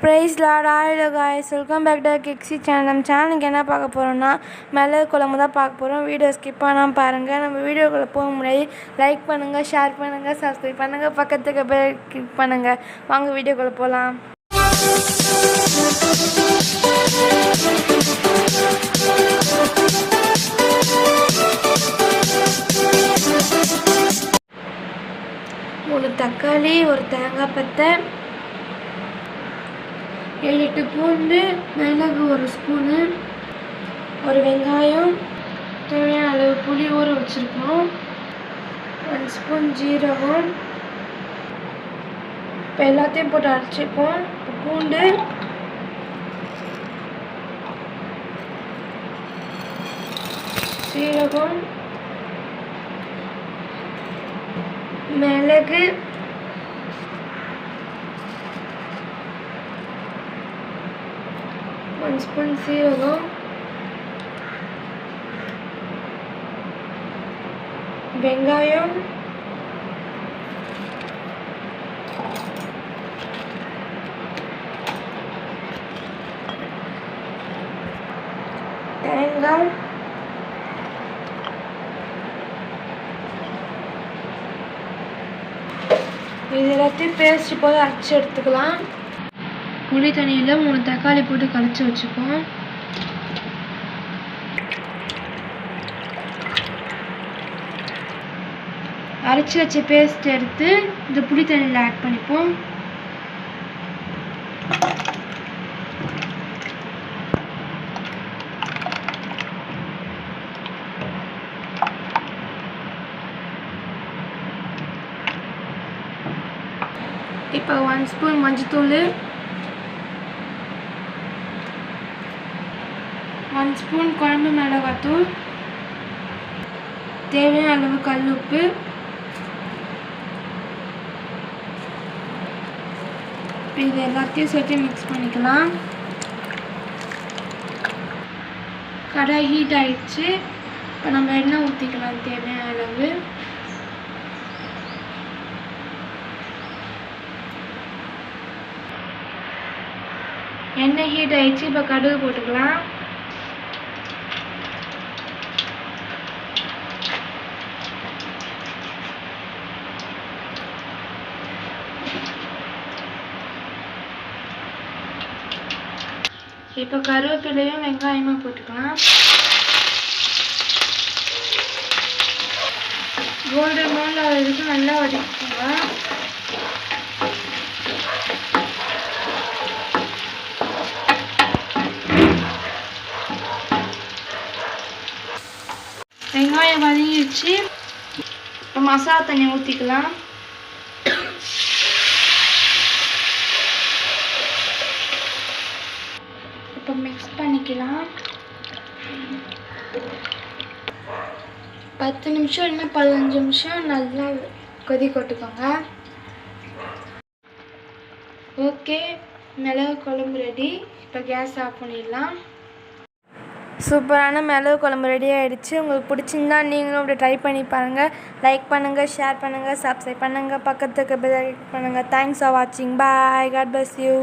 Price lord ஆயில guys welcome back to கிக்ஸி channel நம்ம சேனலுக்கு என்ன பார்க்க போகிறோம்னா மிளகு குழம்பு தான் பார்க்க போகிறோம் வீடியோ ஸ்கிப் பண்ணாமல் பாருங்கள் நம்ம வீடியோக்குள்ளே போக முன்னாடி லைக் பண்ணுங்கள் ஷேர் பண்ணுங்கள் சப்ஸ்கிரைப் பண்ணுங்கள் பக்கத்துக்கு போய் கிளிக் பண்ணுங்கள் வாங்க வீடியோக்குள்ளே போகலாம் மூணு தக்காளி ஒரு தேங்காய் பத்தை ஏழு எட்டு பூண்டு மிளகு ஒரு ஸ்பூனு ஒரு வெங்காயம் தேவையான அளவு புளி ஊற வச்சுருக்கோம். ஒன் ஸ்பூன் ஜீரகம். இப்போ எல்லாத்தையும் போட்டு அரைச்சிப்போம். பூண்டு. சீரகம். மிளகு. ஒன் ஸ்பூன் சீரகம் வெங்காயம் தேங்காய் இது எல்லாத்தையும் பேஸ்ட் போல அரைச்சி எடுத்துக்கலாம் புளி தண்ணியில் மூணு தக்காளி போட்டு கரைச்சி வச்சுப்போம். அரைச்சி வச்ச பேஸ்ட் எடுத்து இந்த புளி தண்ணியில் ஆட் பண்ணிப்போம். இப்போ ஒன் ஸ்பூன் மஞ்சத்தூள் ஒன் ஸ்பூன் குழம்பு மிளகாத்தூள் தேவையான அளவு கல் உப்பு இப்போ இது எல்லாத்தையும் சேர்த்து மிக்ஸ் பண்ணிக்கலாம். கடாய் ஹீட் ஆயிடுச்சு. இப்போ நம்ம எண்ணெய் ஊற்றிக்கலாம் தேவையான அளவு. எண்ணெய் ஹீட் ஆயிடுச்சு இப்போ கடுகு போட்டுக்கலாம். இப்போ கருவேப்பிலையும் வெங்காயமும் போட்டுக்கலாம். கோல்டன் ப்ரௌன் வரைக்கும் நல்லா வதக்கிக்கோங்க. வெங்காயம் வதங்கிடுச்சு. இப்போ மசாலா தண்ணி ஊற்றிக்கலாம் இப்போ மிக்ஸ் பண்ணிக்கலாம். பத்து நிமிஷம் இல்லைன்னா பதினஞ்சு நிமிஷம் நல்லா கொதி கொட்டுக்கோங்க. ஓகே மிளகு குழம்பு ரெடி இப்போ கேஸ் ஆஃப் பண்ணிடலாம். சூப்பரான மிளகு குழம்பு ரெடி ஆகிடுச்சு உங்களுக்கு பிடிச்சிருந்தா நீங்களும் அப்படி ட்ரை பண்ணி பாருங்கள் லைக் பண்ணுங்கள் ஷேர் பண்ணுங்கள் சப்ஸ்கிரைப் பண்ணுங்கள் பக்கத்துக்கு பண்ணுங்கள் தேங்க்ஸ் ஃபார் வாட்சிங் பாய் காட் பஸ் யூ